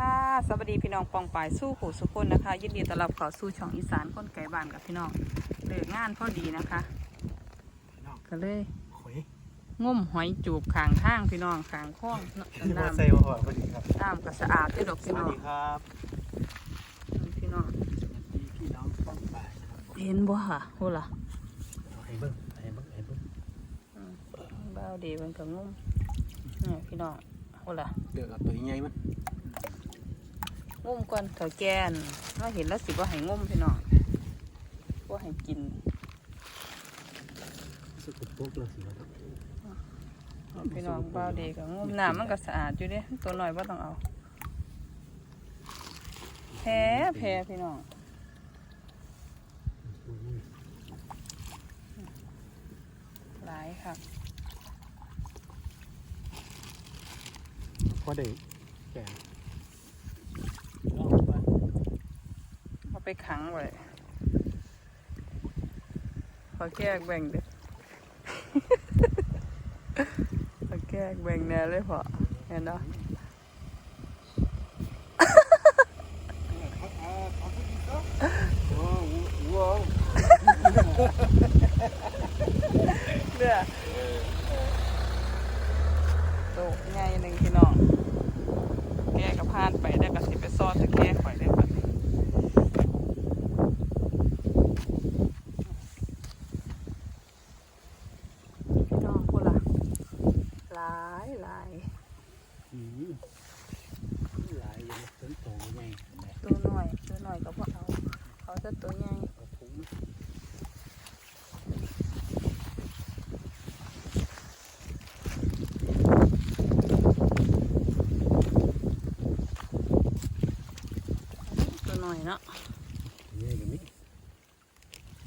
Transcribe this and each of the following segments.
ค่ะสวัสดีพี่น้องปองปายสู้หูสุคนนะคะ ยินดีต้อนรับเข้าสู่ช่องอีสานคนไก่บ้านกับพี่น้องเลิกงานพอดีนะคะน้องก็เลยหอยงมหอยจูบขางทางพี่น้องขางคล้องที่มาน้ำใส่มาหอพอดีครับน้ำก็สะอาดที่ดอกสพี่วัน้สองดีครับพี่น้องสวัสดีพี่น้องป้องปายนะครับผมเห็นบ่ค่ะโหล่ะเอาให้เบิ้งให้เบิ้งให้เบิ้งบ้าวดีมันก็งมนี่พี่น้องโหล่ะเดือดกับตัวใหญ่มัน งมก่อนเถาแกนเราเห็นแล้วสิว่าให้งมพี่น้องว่าให้กินสุกปุ๊บเลยสิครับพี่น้องบ้าวดีก็งมน้ำมันก็สะอาดอยู่เด้ตัวน้อยว่าต้องเอาแพ้แพ้พี่น้องหลายค่ะพอได้แก่ เอาไป ขังไว้ขอแก้แบ่งเด้อขอแก้แบ่งแน่เลยพอเห็นเนาะว้าวเด้อตกใหญ่หนึ่งพี่น้อง แก้กับพานไปได้กับสิไปซ่อนต่แก้ข่อยได้บัดนี้พี่น้องพูดละ หลายหลายอืมหลายอย่างต้นโตใหญ่ตัวหน่อยตัวหน่อยก็พอเอาเขาจะตัวใหญ่เอาถุงตัวหน่อยเนาะใหญ่แบบนี้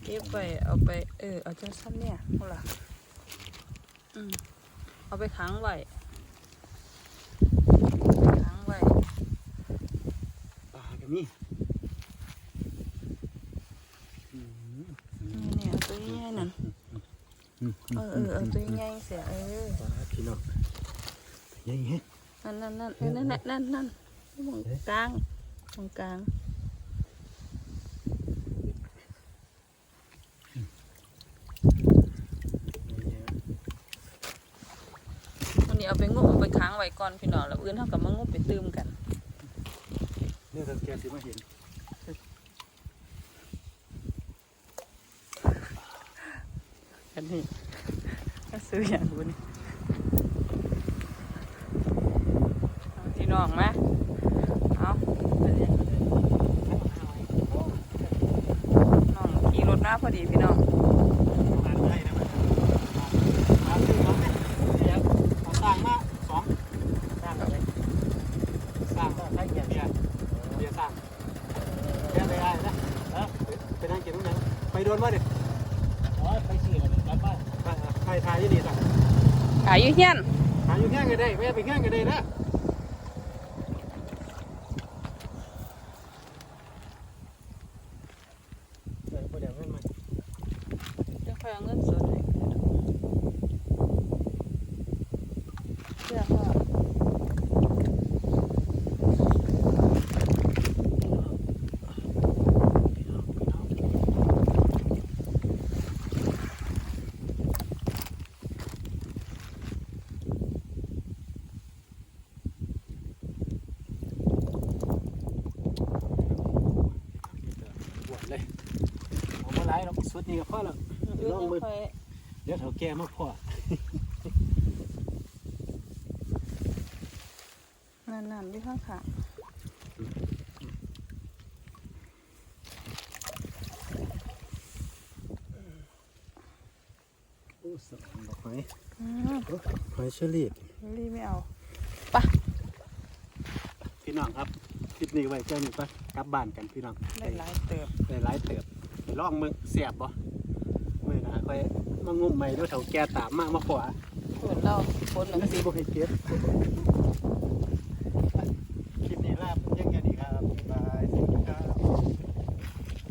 เก็บไปเอาไปเออเอาจังสั้นเนี่ยพูดละอืม เอาไปขังไว้ไปขังไว้ปลาแบบนี้อืมนี่เนี่ยเอาตัวใหญ่ๆนั่นอืมเออเออเอาตัวใหญ่ๆเสียเออปลาพี่น้องใหญ่แฮะนั่นนั่นนั่นเออนั่นนั่นนั่นนั่นตรงกลางตรงกลางวันนี้ เอาไปงมเอาไปค้างไว้ก่อนพี่น้องแล้วอื่นเท่ากับมางมไปตื้มกันเนี่ยสังเกตสิมาเห็นอันนี้ก็ซื้ออย่างบุญเอาพี่น้องมาเอาอันนี้น้องขี่รถมาพอดีพี่น้องงานได้นะมันเอาซื้อมาเนี่ยเดี๋ยวเอาสร้างมาสองสร้างอะไรสร้างก็ให้เกียรติเบียร์เบียร์สร้างเบียร์ไปได้นะเออไปนั่งกินตรงนั้นไป โดนมาดิอ๋อไปซื้อกันกลับบ้านไปไปทายยี่ดีสั่งขายอยู่เฮียนหาอยู่แง่กันได้ไม่ไปแง่กันได้นะเดี๋ยวเดี๋ยวเงินมาจะค่อยเอาเงินสดให้เสื้อผ้า บวช เลยเอามาไล่เราสุดนี่ก็พอแล้วอื่นลองยังมือค่อยเดี๋ยวเถาแก่มาพอนั่นๆอยู่ข้างขาโอ้สองดอกไม้อืมหอยเชอรี่รีบไม่เอาพี่น้องครับคลิปนี้ไว้เจ้าหนึ่งปะกลับบ้านกันพี่น้องได้หลายเติบได้หลายเติบไป ลองมึงเสียบบ่ไม่นะค่อยมางุ่มใหม่ด้วยเถาแก่ตามมากมาขวาส่วนเราคนหนึ่งแล้วสิสิบ่ให้เก็บคลิปนี้ลาไป